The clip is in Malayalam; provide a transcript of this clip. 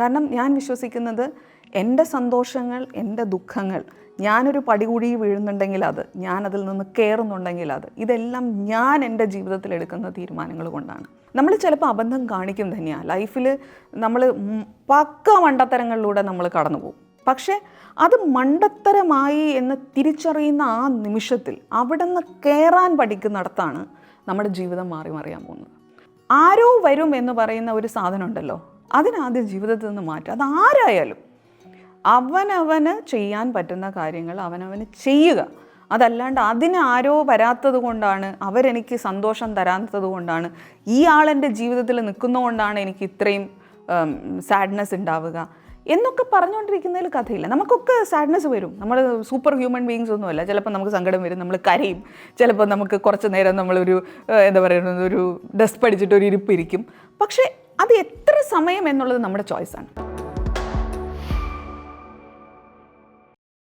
കാരണം ഞാൻ വിശ്വസിക്കുന്നത് എന്റെ സന്തോഷങ്ങൾ എന്റെ ദുഃഖങ്ങൾ ഞാനൊരു പടികൂടി വീഴുന്നുണ്ടെങ്കിൽ അത് ഞാൻ അതിൽ നിന്ന് കയറുന്നുണ്ടെങ്കിൽ അത് ഇതെല്ലാം ഞാൻ എന്റെ ജീവിതത്തിൽ എടുക്കുന്ന തീരുമാനങ്ങൾ കൊണ്ടാണ്. നമ്മൾ ചിലപ്പോൾ അബദ്ധം കാണിക്കും തന്നെയാണ് ലൈഫിൽ നമ്മൾ പക്ക മണ്ടത്തരങ്ങളിലൂടെ നമ്മൾ കടന്നു പോകും പക്ഷേ അത് മണ്ടത്തരമായി എന്ന് തിരിച്ചറിയുന്ന ആ നിമിഷത്തിൽ അവിടെ നിന്ന് കയറാൻ പഠിക്കുന്നിടത്താണ് നമ്മുടെ ജീവിതം മാറി മറിയാൻ പോകുന്നത്. ആരോ വരും എന്ന് പറയുന്ന ഒരു സാധനം ഉണ്ടല്ലോ? അതിനാദ്യം ജീവിതത്തിൽ നിന്ന് മാറ്റുക. അത് ആരായാലും അവനവന് ചെയ്യാൻ പറ്റുന്ന കാര്യങ്ങൾ അവനവന് ചെയ്യുക. അതല്ലാണ്ട് അതിന് ആരോ വരാത്തത് കൊണ്ടാണ് അവരെനിക്ക് സന്തോഷം തരാത്തത് കൊണ്ടാണ് ഈ ആളെന്റെ ജീവിതത്തിൽ നിൽക്കുന്നതുകൊണ്ടാണ് എനിക്ക് ഇത്രയും സാഡ്നെസ് ഉണ്ടാവുക. എന്നൊക്കെ പറഞ്ഞുകൊണ്ടിരിക്കുന്നതിൽ കഥയില്ല. നമുക്കൊക്കെ സാഡ്നെസ് വരും. നമ്മൾ സൂപ്പർ ഹ്യൂമൻ ബീങ്സ് ഒന്നുമല്ല. ചിലപ്പോൾ നമുക്ക് സങ്കടം വരും നമ്മൾ കരയും. ചിലപ്പോൾ നമുക്ക് കുറച്ച് നേരം നമ്മളൊരു എന്താ പറയുന്നത് ഒരു ഡസ്റ്റ് പഠിച്ചിട്ട് ഒരു ഇരിപ്പ് ഇരിക്കും. പക്ഷേ അത് എത്ര സമയം എന്നുള്ളത് നമ്മുടെ ചോയ്സാണ്